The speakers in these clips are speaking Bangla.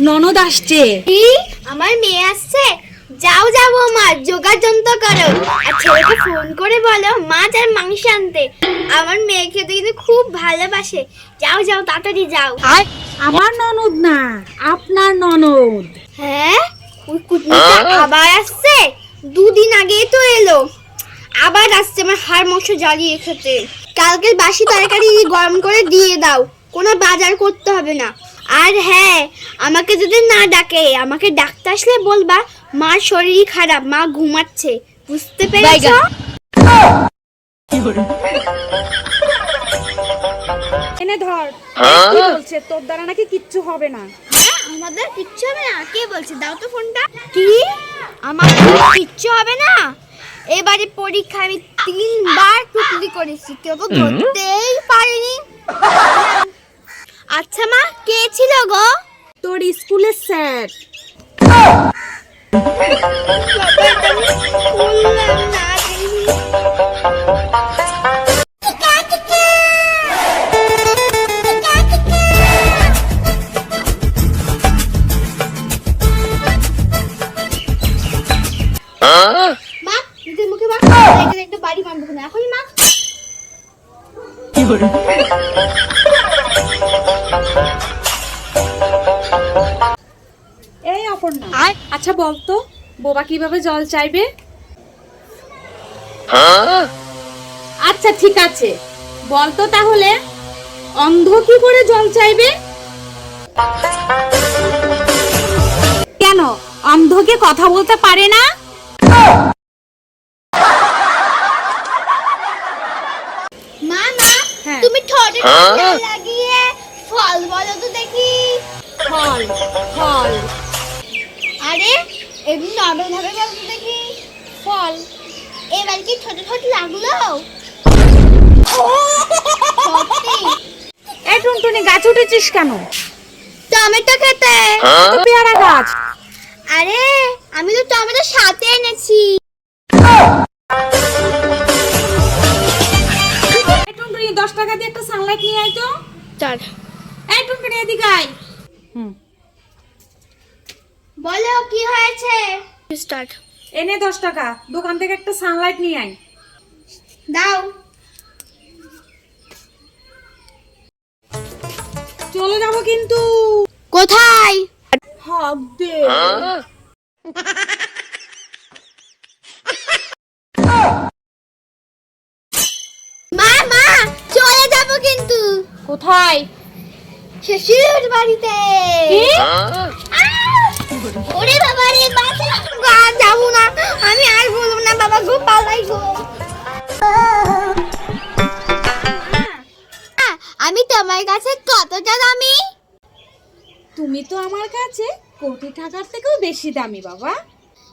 ননদ আসছে। কি? আমার মেয়ে আসছে? যাও যাব মা যোগাযন্ত্র করো। আর ছেলেকে ফোন করে বলো মাছ আর মাংস আনতে। আমার মেয়ে খেতে কিন্তু খুব ভালোবাসে। যাও যাও তাড়াতাড়ি যাও। আর আমার ননদ না আপনার ননদ। হ্যাঁ? ওই কুটনিটা আবার আসছে? দুদিন আগেই তো এলো। আবার আসছে আমার হাড় মাংস জ্বালিয়ে খেতে। কালকের বাসি তরকারি গরম করে দিয়ে দাও। কোনো বাজার করতে হবে না। আর হ্যাঁ আমাকে যদি না ডাকে আমাকে ডাকতে আসলে বলবা মার শরীর খারাপ মা ঘুমাচ্ছে। বুঝতে পেরেছ? এনে ধর কি বলছে? তোর দ্বারা নাকি কিচ্ছু হবে না। হ্যাঁ, আমাদের কিচ্ছু হবে না। কে বলছে? দাও তো ফোনটা। কি? আমার কিচ্ছু হবে না? এবারে পরীক্ষা আমি তিনবার টুকলি করেছি। কেউ তো ধরতেই পারেনি। মা কে গো? তোর স্কুলের স্যার। বললাম না। দেখি। মা নিজের মুখে বাঁধবো না? অপর্ণা আচ্ছা বলতো বোবা কীভাবে জল চাইবে? আচ্ছা ঠিক আছে। বলতো তাহলে অন্ধ কি করে জল চাইবে? কেন অন্ধকে কথা বলতে পারে না? হ্যাঁ। তুমি ঠোঁটে লাগিয়ে ফল বলো তো দেখি। ফল ফল। আরে এমনি নর্মাল ভাবে বলো দেখি। ফল এবার কি ছোট ছোট লাগল? এই টুনটুনি গাছ উঠেছিস কেন? টমেটো খেতে। তো পেয়ারা গাছ? আরে আমি তো টমেটো সাথে এনেছি। টুনটুনি দশ টাকা দিয়ে একটা সানলাইট নিয়ে আয় তো। চল। এই টুনটুনি এদিকে আয়। হুম। বলো কি হয়েছে? স্টার্ট এনে দশ টাকা দোকান থেকে একটা সানলাইট নিয়ে আয়। দাও। চলে যাব কিন্তু। কোথায়? হক দে। মা মা চলে যাব কিন্তু। কোথায়? শ্বশুর বাড়িতে। গো পালাই গো। আমি তোমার কাছে কতটা দামি? তুমি তো আমার কাছে কোটি টাকার থেকেও বেশি দামি বাবা।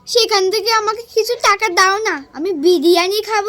সেখান থেকে আমাকে কিছু টাকা দাও না আমি বিরিয়ানি খাব।